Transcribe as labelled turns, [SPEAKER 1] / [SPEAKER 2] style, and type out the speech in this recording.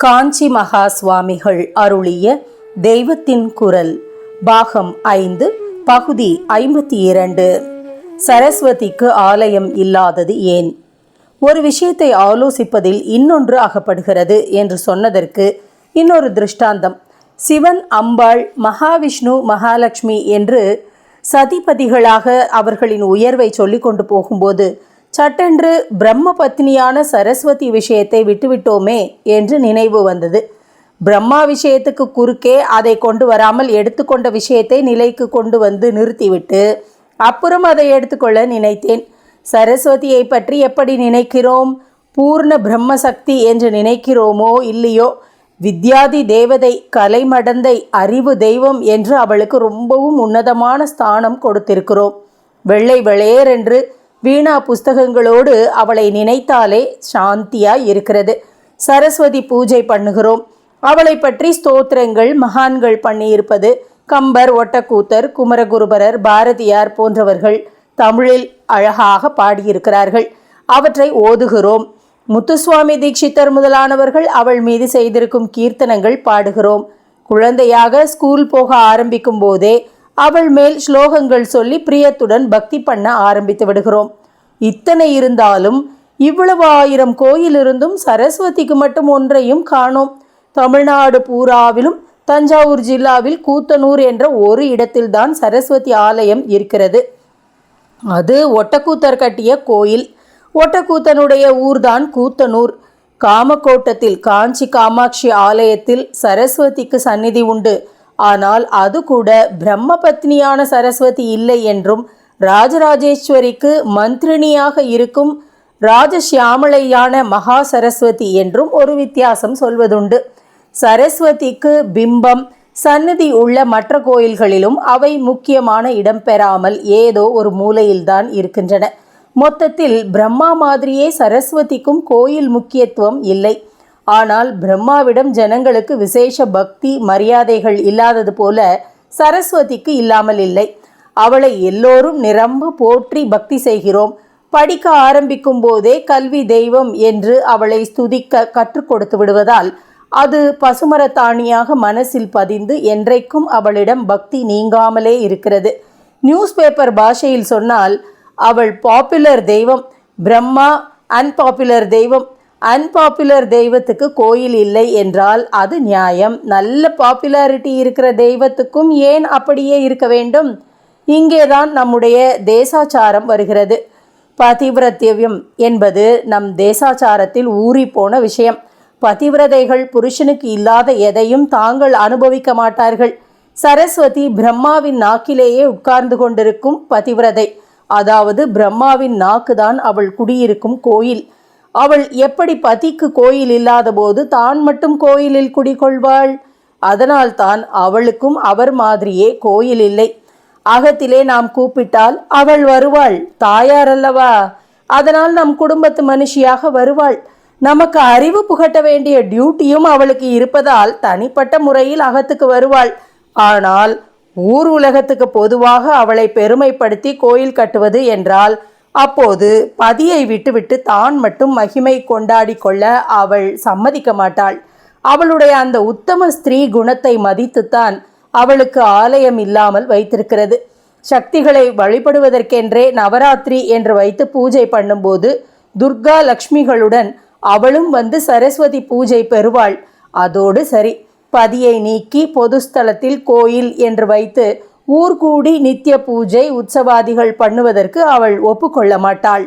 [SPEAKER 1] காஞ்சி மகா சுவாமிகள் அருளிய தெய்வத்தின் குரல் பாகம் ஐந்து பகுதி ஐம்பத்தி இரண்டு. சரஸ்வதிக்கு ஆலயம் இல்லாதது ஏன்? ஒரு விஷயத்தை ஆலோசிப்பதில் இன்னொன்று அகப்படுகிறது என்று சொன்னதற்கு இன்னொரு திருஷ்டாந்தம். சிவன் அம்பாள் மகாவிஷ்ணு மகாலட்சுமி என்று சதிபதிகளாக அவர்களின் உயர்வை சொல்லிக்கொண்டு போகும்போது சட்டென்று பிரம்ம பத்னியான சரஸ்வதி விஷயத்தை விட்டுவிட்டோமே என்று நினைவு வந்தது. பிரம்மா விஷயத்துக்கு குறுக்கே அதை கொண்டு வராமல் எடுத்துக்கொண்ட விஷயத்தை நிலைக்கு கொண்டு வந்து நிறுத்திவிட்டு அப்புறம் அதை எடுத்துக்கொள்ள நினைத்தேன். சரஸ்வதியை பற்றி எப்படி நினைக்கிறோம்? பூர்ண பிரம்ம சக்தி என்று நினைக்கிறோமோ இல்லையோ? வித்யாதி தேவதை கலைமடந்தை அறிவு தெய்வம் என்று அவளுக்கு ரொம்பவும் உன்னதமான ஸ்தானம் கொடுத்திருக்கிறோம். வெள்ளை வெளையர் என்று வீணா புஸ்தகங்களோடு அவளை நினைத்தாலே சாந்தியாய் இருக்கிறது. சரஸ்வதி பூஜை பண்ணுகிறோம். அவளை பற்றி ஸ்தோத்திரங்கள் மகான்கள் பண்ணியிருப்பது கம்பர் ஒட்டக்கூத்தர் குமரகுருபரர் பாரதியார் போன்றவர்கள் தமிழில் அழகாக பாடியிருக்கிறார்கள். அவற்றை ஓதுகிறோம். முத்துசுவாமி தீட்சித்தர் முதலானவர்கள் அவள் மீது செய்திருக்கும் கீர்த்தனங்கள் பாடுகிறோம். குழந்தையாக ஸ்கூல் போக ஆரம்பிக்கும் போதே அவள் மேல் ஸ்லோகங்கள் சொல்லி பிரியத்துடன் பக்தி பண்ண ஆரம்பித்து விடுகிறோம். இத்தனை இருந்தாலும் இவ்வளவு ஆயிரம் கோயிலிருந்தும் சரஸ்வதிக்கு மட்டும் ஒன்றையும் காணோம். தமிழ்நாடு பூராவிலும் தஞ்சாவூர் ஜில்லாவில் கூத்தனூர் என்ற ஒரு இடத்தில்தான் சரஸ்வதி ஆலயம் இருக்கிறது. அது ஒட்டக்கூத்தர் கட்டிய கோயில். ஒட்டக்கூத்தனுடைய ஊர்தான் கூத்தனூர். காமக்கோட்டத்தில் காஞ்சி காமாட்சி ஆலயத்தில் சரஸ்வதிக்கு சந்நிதி உண்டு. ஆனால் அது கூட பிரம்ம பத்னியான சரஸ்வதி இல்லை என்றும் ராஜராஜேஸ்வரிக்கு மந்திரினியாக இருக்கும் ராஜசியாமளையான மகா சரஸ்வதி என்றும் ஒரு வித்தியாசம் சொல்வதுண்டு. சரஸ்வதிக்கு பிம்பம் சன்னதி உள்ள மற்ற கோயில்களிலும் அவை முக்கியமான இடம் பெறாமல் ஏதோ ஒரு மூலையில்தான் இருக்கின்றன. மொத்தத்தில் பிரம்மா மாதிரியே சரஸ்வதிக்கும் கோயில் முக்கியத்துவம் இல்லை. ஆனால் பிரம்மாவிடம் ஜனங்களுக்கு விசேஷ பக்தி மரியாதைகள் இல்லாதது போல சரஸ்வதிக்கு இல்லாமல் இல்லை. அவளை எல்லோரும் நிரம்ப போற்றி பக்தி செய்கிறோம். படிக்க ஆரம்பிக்கும் போதே கல்வி தெய்வம் என்று அவளை ஸ்துதிக்க கற்றுக் கொடுத்து விடுவதால் அது பசுமரத்தாணியாக மனசில் பதிந்து என்றைக்கும் அவளிடம் பக்தி நீங்காமலே இருக்கிறது. நியூஸ் பேப்பர் பாஷையில் சொன்னால் அவள் பாப்புலர் தெய்வம் பிரம்மா அன்பாப்புலர் தெய்வம் அன்பாப்புலர் தெய்வத்துக்கு கோயில் இல்லை என்றால் அது நியாயம். நல்ல பாப்புலாரிட்டி இருக்கிற தெய்வத்துக்கும் ஏன் அப்படியே இருக்க வேண்டும்? இங்கேதான் நம்முடைய தேசாச்சாரம் வருகிறது. பதிவிரத்தியம் என்பது நம் தேசாச்சாரத்தில் ஊறி போன விஷயம். பதிவிரதைகள் புருஷனுக்கு இல்லாத எதையும் தாங்கள் அனுபவிக்க மாட்டார்கள். சரஸ்வதி பிரம்மாவின் நாக்கிலேயே உட்கார்ந்து கொண்டிருக்கும் பதிவிரதை. அதாவது பிரம்மாவின் நாக்குதான் அவள் குடியிருக்கும் கோயில். அவள் எப்படி பதிக்கு கோயில் இல்லாத போது தான் மட்டும் கோயிலில் குடிகொள்வாள்? அதனால் தான் அவளுக்கும் அவர் மாதிரியே கோயில் இல்லை. அகத்திலே நாம் கூப்பிட்டால் அவள் வருவாள். தாயார் அல்லவா? அதனால் நம் குடும்பத்து மனுஷியாக வருவாள். நமக்கு அறிவு புகட்ட வேண்டிய டியூட்டியும் அவளுக்கு இருப்பதால் தனிப்பட்ட முறையில் அகத்துக்கு வருவாள். ஆனால் ஊர் உலகத்துக்கு பொதுவாக அவளை பெருமைப்படுத்தி கோயில் கட்டுவது என்றால் அப்போது பதியை விட்டுவிட்டு தான் மட்டும் மகிமை கொண்டாடி கொள்ள அவள் சம்மதிக்க மாட்டாள். அவளுடைய அந்த உத்தம ஸ்திரீ குணத்தை மதித்துத்தான் அவளுக்கு ஆலயம் இல்லாமல் வைத்திருக்கிறது. சக்திகளை வழிபடுவதற்கென்றே நவராத்திரி என்று வைத்து பூஜை பண்ணும்போது துர்கா லக்ஷ்மிகளுடன் அவளும் வந்து சரஸ்வதி பூஜை பெறுவாள். அதோடு சரி பதியை நீக்கி பொதுஸ்தலத்தில் கோயில் என்று வைத்து ஊர்கூடி நித்திய பூஜை உற்சவாதிகள் பண்ணுவதற்கு அவள் ஒப்புக்கொள்ள மாட்டாள்.